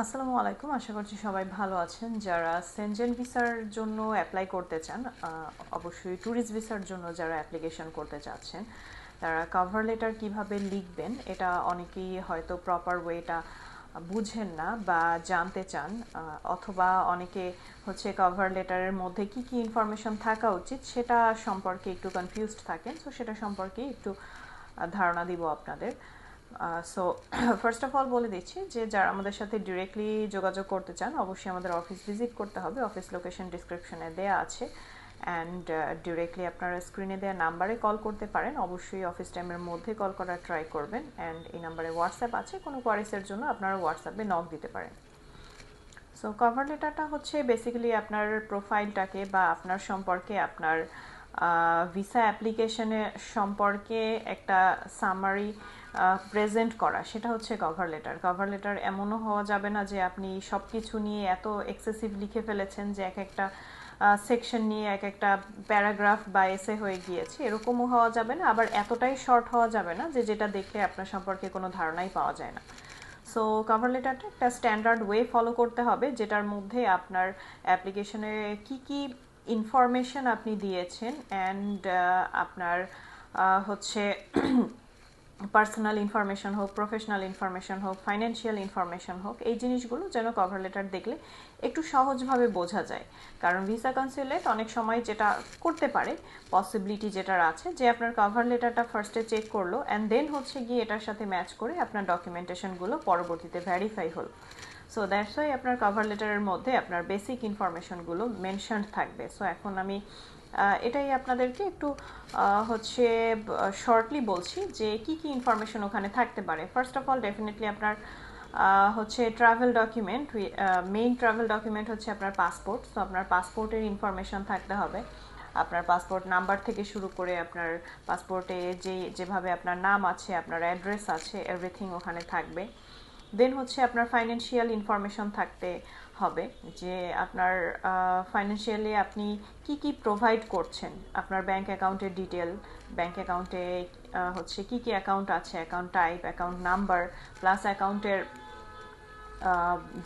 আসসালামু আলাইকুম। আশা করছি সবাই ভালো আছেন। যারা সেনজেন ভিসার জন্য অ্যাপ্লাই করতে চান অবশ্যই ট্যুরিস্ট ভিসার জন্য যারা অ্যাপ্লিকেশন করতে চাচ্ছেন, তারা কভার লেটার কীভাবে লিখবেন, এটা অনেকেই হয়তো প্রপার ওয়েটা বুঝেন না বা জানতে চান অথবা অনেকে হচ্ছে কভার লেটারের মধ্যে কি কি ইনফরমেশন থাকা উচিত সেটা সম্পর্কে একটু কনফিউজড থাকেন সো সেটা সম্পর্কে একটু ধারণা দিব আপনাদের। সো ফার্স্ট অফ অল বলে দিচ্ছি যে যারা আমাদের সাথে ডিরেক্টলি যোগাযোগ করতে চান, অবশ্যই আমাদের অফিস ভিজিট করতে হবে। অফিস লোকেশন ডিসক্রিপশনে দেওয়া আছে। অ্যান্ড ডিরেক্টলি আপনারা স্ক্রিনে দেওয়া নাম্বারে কল করতে পারেন। অবশ্যই অফিস টাইমের মধ্যে কল করার ট্রাই করবেন। অ্যান্ড এই নাম্বারে হোয়াটসঅ্যাপ আছে। কোনো কোয়ারিসের জন্য আপনারা হোয়াটসঅ্যাপে নক দিতে পারেন। সো কভার লেটারটা হচ্ছে বেসিক্যালি আপনার প্রোফাইলটাকে বা আপনার সম্পর্কে আপনার ভিসা অ্যাপ্লিকেশনের সম্পর্কে একটা সামারি প্রেজেন্ট করা। সেটা হচ্ছে কভার লেটার কভার লেটার এমনও হওয়া যাবে না যে আপনি সব কিছু নিয়ে এত এক্সেসিভ লিখে ফেলেছেন যে এক একটা সেকশন নিয়ে এক একটা প্যারাগ্রাফ বা এসে হয়ে গিয়েছে। এরকমও হওয়া যাবে না। আবার এতটাই শর্ট হওয়া যাবে না যে যেটা দেখলে আপনার সম্পর্কে কোনো ধারণাই পাওয়া যায় না। সো কভার লেটারটা একটা স্ট্যান্ডার্ড ওয়ে ফলো করতে হবে, যেটার মধ্যে আপনার অ্যাপ্লিকেশনে কি কি ইনফরমেশন আপনি দিয়েছেন অ্যান্ড আপনার হচ্ছে পার্সোনাল ইনফরমেশন হোক প্রফেশনাল ইনফরমেশন হোক ফাইন্যান্সিয়াল ইনফরমেশন হোক, এই জিনিসগুলো যেন কভার লেটার দেখলে একটু সহজভাবে বোঝা যায়। কারণ ভিসা কনসুলেট অনেক সময় যেটা করতে পারে পসিবিলিটি যেটার আছে, যে আপনার কভার লেটারটা ফার্স্টে চেক করল অ্যান্ড দেন হচ্ছে গিয়ে এটার সাথে ম্যাচ করে আপনার ডকুমেন্টেশনগুলো পরবর্তীতে ভ্যারিফাই হলো। সো দ্যাটস ওয়াই আপনার কভার লেটারের মধ্যে আপনার বেসিক ইনফরমেশনগুলো মেনশন থাকবে। সো এখন আমি এটাই আপনাদেরকে একটু হচ্ছে শর্টলি বলছি যে কি কি ইনফরমেশন ওখানে থাকতে পারে। ফার্স্ট অফ অল ডেফিনেটলি আপনার হচ্ছে travel document main travel document হচ্ছে আপনার পাসপোর্ট তো আপনার পাসপোর্টের ইনফরমেশন থাকতে হবে। আপনার পাসপোর্ট নাম্বার থেকে শুরু করে আপনার পাসপোর্টে যে, যেভাবে আপনার নাম আছে, আপনার অ্যাড্রেস আছে এভরিথিং ওখানে থাকবে। দেন হচ্ছে আপনার ফাইন্যান্সিয়াল ইনফরমেশন থাকতে হবে যে আপনার ফাইন্যান্সিয়ালি আপনি কি কি প্রোভাইড করছেন? আপনার ব্যাংক অ্যাকাউন্টের ডিটেল ব্যাংক অ্যাকাউন্টে হচ্ছে কি কি অ্যাকাউন্ট আছে? Account type account number plus অ্যাকাউন্টের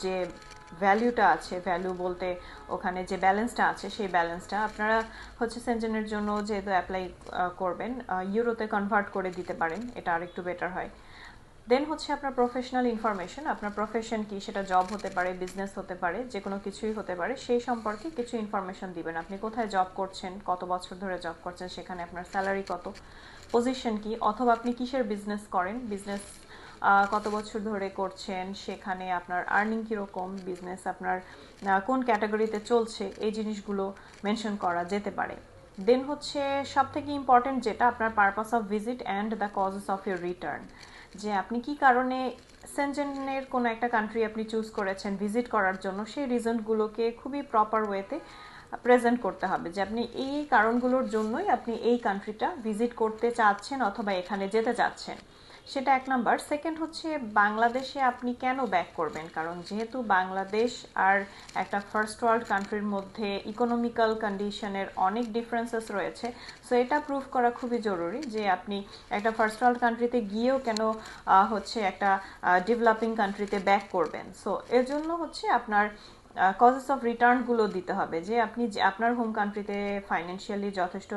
যে ভ্যালুটা আছে ভ্যালু বলতে ওখানে যে ব্যালেন্সটা আছে, সেই ব্যালেন্সটা আপনারা হচ্ছে সেনজেনের জন্য যেহেতু অ্যাপ্লাই করবেন ইউরোতে কনভার্ট করে দিতে পারেন। এটা আরেকটু বেটার হয়। দেন হচ্ছে আপনার প্রফেশনাল ইনফরমেশন আপনার প্রফেশন কি, সেটা জব হতে পারে বিজনেস হতে পারে যে কোনো কিছুই হতে পারে, সেই সম্পর্কে কিছু ইনফরমেশন দিবেন। আপনি কোথায় জব করছেন, কত বছর ধরে জব করছেন, সেখানে আপনার স্যালারি কত পজিশন কি, অথবা আপনি কিসের বিজনেস করেন বিজনেস কত বছর ধরে করছেন, সেখানে আপনার আর্নিং কীরকম বিজনেস আপনার কোন ক্যাটাগরিতে চলছে, এই জিনিসগুলো মেনশন করা যেতে পারে। দেন হচ্ছে সব থেকে ইম্পর্টেন্ট যেটা, আপনার purpose of visit and the causes of your return যে আপনি কি কারণে সেনজেনের কোনো একটা কান্ট্রি আপনি চুজ করেছেন ভিজিট করার জন্য, সেই রিজনগুলোকে খুবই প্রপার ওয়েতে প্রেজেন্ট করতে হবে। যে আপনি এই কারণগুলোর জন্যই আপনি এই কান্ট্রিটা ভিজিট করতে চাচ্ছেন অথবা এখানে যেতে চাচ্ছেন। সেটা এক নাম্বার। সেকেন্ড হচ্ছে, বাংলাদেশে আপনি কেন ব্যাক করবেন? কারণ যেহেতু বাংলাদেশ আর একটা ফার্স্ট ওয়ার্ল্ড কান্ট্রির মধ্যে ইকোনমিক্যাল কন্ডিশনের অনেক ডিফারেন্সেস রয়েছে সো এটা প্রুভ করা খুবই জরুরি যে আপনি একটা ফার্স্ট ওয়ার্ল্ড কান্ট্রিতে গিয়েও কেন হচ্ছে একটা ডেভেলপিং কান্ট্রিতে ব্যাক করবেন। সো এর জন্য হচ্ছে আপনার কজেস অফ রিটার্নগুলো দিতে হবে। যে আপনি আপনার হোম কান্ট্রিতে ফাইন্যান্সিয়ালি যথেষ্ট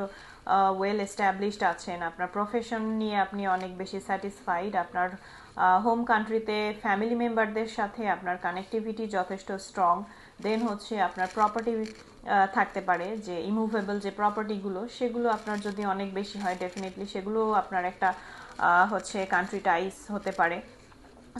ওয়েল এস্টাবলিশড আছেন, আপনার প্রফেশন নিয়ে আপনি অনেক বেশি স্যাটিসফাইড আপনার হোম কান্ট্রিতে ফ্যামিলি মেম্বারদের সাথে আপনার কানেক্টিভিটি যথেষ্ট স্ট্রং দেন হচ্ছে আপনার প্রপার্টি থাকতে পারে, যে ইমুভেবল যে প্রপার্টিগুলো সেগুলো আপনার যদি অনেক বেশি হয় ডেফিনেটলি সেগুলো আপনার একটা হচ্ছে কান্ট্রি টাইস হতে পারে।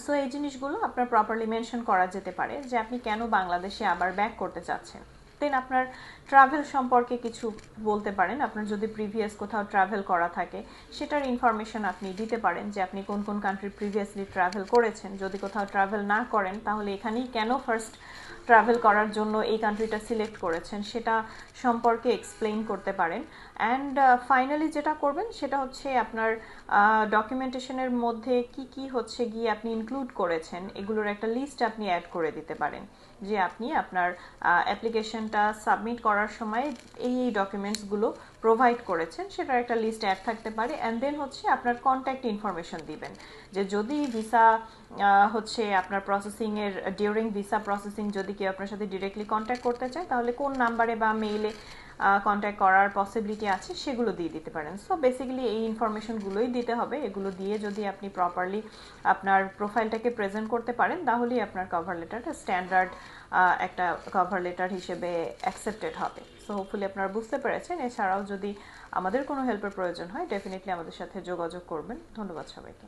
সো এই জিনিসগুলো আপনার প্রপারলি মেনশন করা যেতে পারে যে আপনি কেন বাংলাদেশে আবার ব্যাক করতে চাচ্ছেন। দেন আপনার ট্রাভেল সম্পর্কে কিছু বলতে পারেন। আপনার যদি প্রিভিয়াস কোথাও ট্রাভেল করা থাকে, সেটার ইনফরমেশন আপনি দিতে পারেন যে আপনি কোন কোন কান্ট্রি প্রিভিয়াসলি ট্রাভেল করেছেন। যদি কোথাও ট্রাভেল না করেন, তাহলে এখানেই কেন ফার্স্ট ট্রাভেল করার জন্য এই কান্ট্রিটা সিলেক্ট করেছেন, সেটা সম্পর্কে এক্সপ্লেইন করতে পারেন। অ্যান্ড ফাইনালি যেটা করবেন, সেটা হচ্ছে আপনার ডকুমেন্টেশনের মধ্যে কি কি হচ্ছে গিয়ে আপনি ইনক্লুড করেছেন, এগুলোর একটা লিস্ট আপনি অ্যাড করে দিতে পারেন। যে আপনি আপনার অ্যাপ্লিকেশনটা সাবমিট করার সময় এই এই ডকুমেন্টসগুলো প্রোভাইড করেছেন, সেটার একটা লিস্ট অ্যাড থাকতে পারে। অ্যান্ড দেন হচ্ছে আপনার কন্ট্যাক্ট ইনফরমেশন দিবেন। যে যদি ভিসা হচ্ছে আপনার প্রসেসিংয়ের ডিউরিং ভিসা প্রসেসিং যদি কেউ আপনার সাথে ডিরেক্টলি কন্ট্যাক্ট করতে চায়, তাহলে কোন নাম্বারে বা মেইলে কন্ট্যাক্ট করার পসিবিলিটি আছে সেগুলো দিয়ে দিতে পারেন। সো বেসিক্যালি এই ইনফরমেশনগুলোই দিতে হবে। এগুলো দিয়ে যদি আপনি প্রপারলি আপনার প্রোফাইলটাকে প্রেজেন্ট করতে পারেন, তাহলেই আপনার কভার লেটারটা স্ট্যান্ডার্ড একটা কভার লেটার হিসেবে অ্যাকসেপ্টেড হবে। সো হোপফুলি আপনারা বুঝতে পেরেছেন। এছাড়াও যদি আমাদের কোনো হেল্পের প্রয়োজন হয় ডেফিনেটলি আমাদের সাথে যোগাযোগ করবেন। ধন্যবাদ সবাইকে।